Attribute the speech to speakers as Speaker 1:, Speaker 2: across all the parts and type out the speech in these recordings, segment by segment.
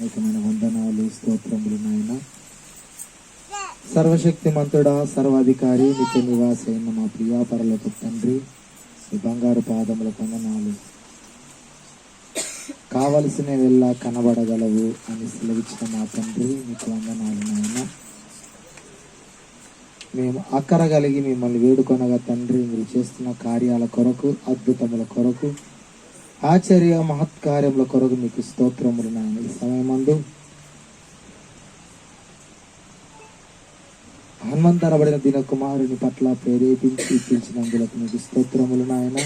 Speaker 1: అనేకమైన వందనాలు స్తోత్రములు నాయన. సర్వశక్తిమంతుడా సర్వాధికారి నిత్య నివాసైన మా ప్రియాపరలకు తండ్రి ఈ బంగారు పాదముల వందనాలు. కావలసిన వెళ్ళ కనబడగలవు అని సెలవిచ్చిన మా తండ్రి నీకు వందనాలు నాయన. మేము అక్కరగలిగి మిమ్మల్ని వేడుకొనగా తండ్రి మీరు చేస్తున్న కార్యాల కొరకు అద్భుతముల కొరకు ఆశ్చర్య మహత్కార్యముల కొరకు మీకు స్తోత్రములు నాయన. ఈ సమయమందు హనుమంతరబడిన దిన కుమారుని పట్ల ప్రేరేపించి పిలిచినందులకు మీకు స్తోత్రములు నాయన.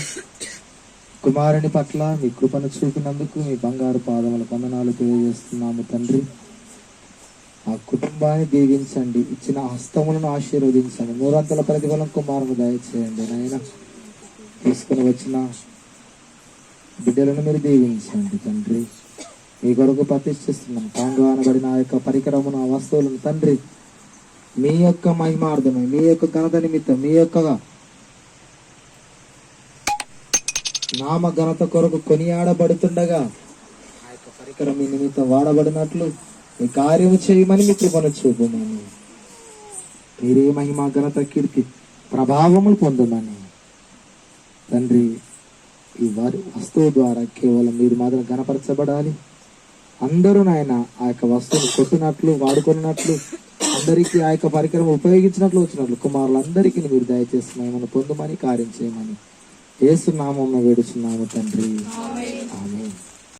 Speaker 1: కుమారుని పట్ల మీ కృపను చూపినందుకు మీ బంగారు పాదముల వందనాలు తెలియజేస్తున్నాము తండ్రి. ఆ కుటుంబాన్ని దీవించండి. ఇచ్చిన హస్తములను ఆశీర్వదించండి. నూరంతల ప్రతిఫలం కుమారుని దయచేయండి నాయన. తీసుకుని వచ్చిన బిడ్డలను మీరు దీవించండి తండ్రి. మీ కొరకు ప్రతిష్ఠిస్తున్నాం. కాంగు అనబడి ఆ యొక్క పరికరమును ఆ వస్తువులను తండ్రి. మీ యొక్క మహిమార్థమై మీ యొక్క ఘనత నిమిత్తం మీ యొక్క నామ ఘనత కొరకు కొనియాడబడుతుండగా ఆ యొక్క పరికరం మీ నిమిత్తం వాడబడినట్లు మీ కార్యము చేయమని మీ కృపను చూపమని. మీరే మహిమ ఘనత కీర్తి ప్రభావములు పొందమని. తండ్రి ఈ వారి వస్తువు ద్వారా కేవలం మీరు మాత్రం గణపరచబడాలి అందరూ నాయన ఆ యొక్క వస్తువును కొట్టినట్లు వాడుకున్నట్లు అందరికీ ఆ యొక్క పరికరం ఉపయోగించినట్లు వచ్చినట్లు కుమారులందరికీ మీరు దయచేసి మహిమను పొందమని కార్యం చేయమని ఏసునామం వేడుచున్నాము తండ్రి.